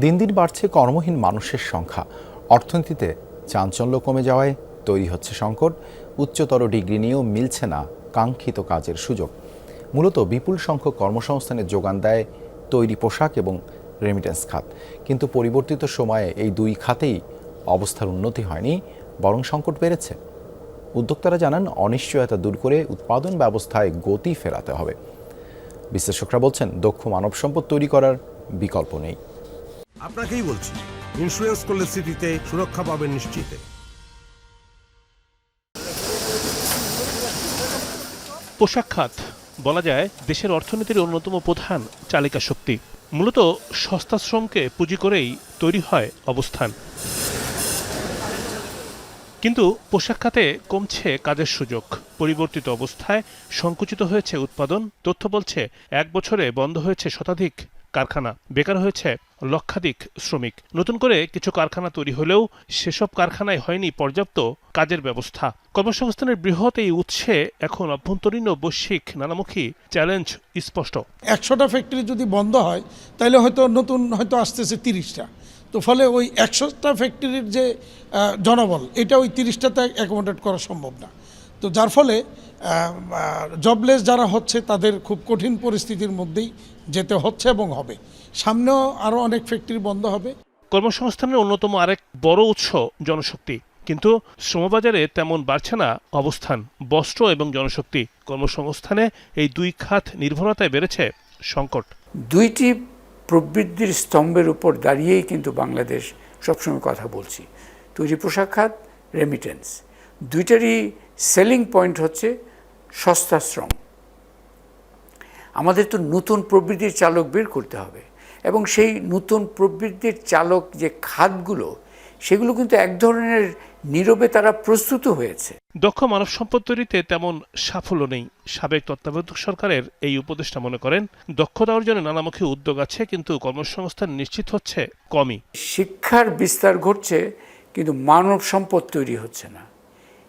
দিন দিন বাড়ছে কর্মহীন মানুষের সংখ্যা। অর্থনীতিতে চাঞ্চল্য কমে যাওয়ায় তৈরি হচ্ছে সংকট। উচ্চতর ডিগ্রি নিয়েও মিলছে না কাঙ্ক্ষিত কাজের সুযোগ। মূলত বিপুল সংখ্যক কর্মসংস্থানের যোগান দেয় তৈরি পোশাক এবং রেমিটেন্স খাত। কিন্তু পরিবর্তিত সময়ে এই দুই খাতেই অবস্থার উন্নতি হয়নি, বরং সংকট বেড়েছে। উদ্যোক্তারা জানান, অনিশ্চয়তা দূর করে উৎপাদন ব্যবস্থায় গতি ফেরাতে হবে। বিশ্লেষকরা বলছেন, দক্ষ মানব সম্পদ তৈরি করার বিকল্প নেই। আপনাকেই বলছি ইন্স্যুরেন্স করলে সিটিতে সুরক্ষা পাবেন নিশ্চিতে। পোশাক খাত, বলা যায় দেশের অর্থনীতির অন্যতম প্রধান চালিকা শক্তি। মূলত সস্তা শ্রমকে পুঁজি করেই তৈরি হয় অবস্থান। কিন্তু পোশাক খাতে কমছে কাজের সুযোগ। পরিবর্তিত অবস্থায় সংকুচিত হয়েছে উৎপাদন, তথ্য বলছে এক বছরে বন্ধ হয়েছে শতাধিক কারখানা। বেকার হয়েছে লক্ষাধিক শ্রমিক। নতুন করে কিছু কারখানা তৈরি হলেও সেসব কারখানায় হয়নি পর্যাপ্ত কাজের ব্যবস্থা। কর্মসংস্থানের বৃহৎ এই উৎসে এখন অভ্যন্তরীণ ও বৈশ্বিক নানামুখী চ্যালেঞ্জ স্পষ্ট। একশোটা ফ্যাক্টরি যদি বন্ধ হয়, তাহলে হয়তো নতুন হয়তো আসতেছে তিরিশটা। তো ফলে ওই একশোটা ফ্যাক্টরির যে জনবল, এটা ওই তিরিশটাতে অ্যাকোমোডেট করা সম্ভব না। তো যার ফলে জবলেস যারা হচ্ছে তাদের খুব কঠিন পরিস্থিতির মধ্যেই যেতে হচ্ছে এবং হবে। সামনেও আরও অনেক ফ্যাক্টরি বন্ধ হবে। কর্মসংস্থানের অন্যতম আরেক বড় উৎস জনশক্তি। কিন্তু শ্রমবাজারে তেমন বাড়ছে না অবস্থান। বস্ত্র এবং জনশক্তি কর্মসংস্থানে এই দুই খাত নির্ভরতায় বেড়েছে সংকট। দুইটি প্রবৃদ্ধির স্তম্ভের উপর দাঁড়িয়েই কিন্তু বাংলাদেশ সবসময় কথা বলছি। তৈরি পোশাক খাত রেমিটেন্স দুইটারই সেলিং পয়েন্ট হচ্ছে সস্তা শ্রম। আমাদের তো নতুন প্রবৃদ্ধির চালক বের করতে হবে এবং সেই নতুন প্রবৃদ্ধির চালক যে খাতগুলো সেগুলো কিন্তু এক ধরনের নীরবে তারা প্রস্তুত হয়েছে। দক্ষ মানব সম্পদ তৈরিতে তেমন সাফল্য নেই। সাবেক তত্ত্বাবধায়ক সরকারের এই উপদেষ্টা মনে করেন দক্ষতা অর্জনে নানামুখী উদ্যোগ আছে কিন্তু কর্মসংস্থান নিশ্চিত হচ্ছে কমই। শিক্ষার বিস্তার ঘটছে কিন্তু মানব সম্পদ তৈরি হচ্ছে না।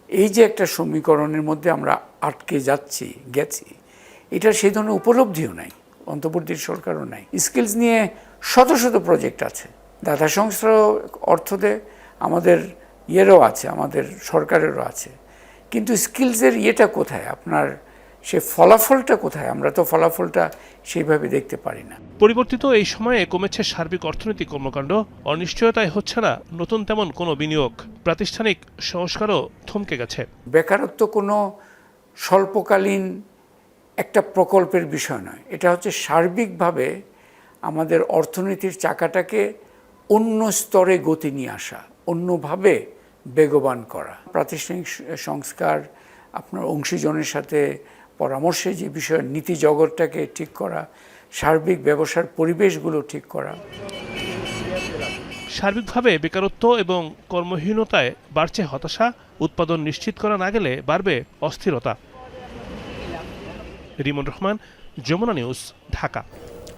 এই যে একটা সমীকরণের মধ্যে আমরা আটকে যাচ্ছি, গেছি, এটা সেই ধরনের উপলব্ধিও নাই অন্তর্বর্তী সরকারও নাই। স্কিলস নিয়ে শত শত প্রজেক্ট আছে। দাতা সংস্থারও অর্থ দেয় আমাদের ইয়েরও আছে, আমাদের সরকারেরও আছে। কিন্তু স্কিলসের ইয়েটা কোথায়? আপনার সে ফলাফলটা কোথায়? আমরা তো ফলাফলটা সেইভাবে দেখতে পারি না। পরিবর্তিত এই সময়ে কমেছে সার্বিক অর্থনৈতিক কর্মকাণ্ড। অনিশ্চয়তায় হচ্ছে না নতুন তেমন কোনো বিনিয়োগ। প্রাতিষ্ঠানিক সংস্কারও থমকে গেছে। বেকারত্ব কোনো স্বল্পকালীন একটা প্রকল্পের বিষয় নয়। এটা হচ্ছে সার্বিকভাবে আমাদের অর্থনীতির চাকাটাকে অন্য স্তরে গতি নিয়ে আসা অন্যভাবে বেগবান করা। প্রাতিষ্ঠানিক সংস্কার আপনার অংশীজনের সাথে পরামর্শে যে বিষয় নীতি জগৎটাকে ঠিক করা, সার্বিক ব্যবসার পরিবেশগুলো ঠিক করা। সার্বিকভাবে বেকারত্ব এবং কর্মহীনতায় বাড়ছে হতাশা, উৎপাদন নিশ্চিত করা না গেলে বাড়বে অস্থিরতা। রিমন রহমান, যমুনা নিউজ, ঢাকা।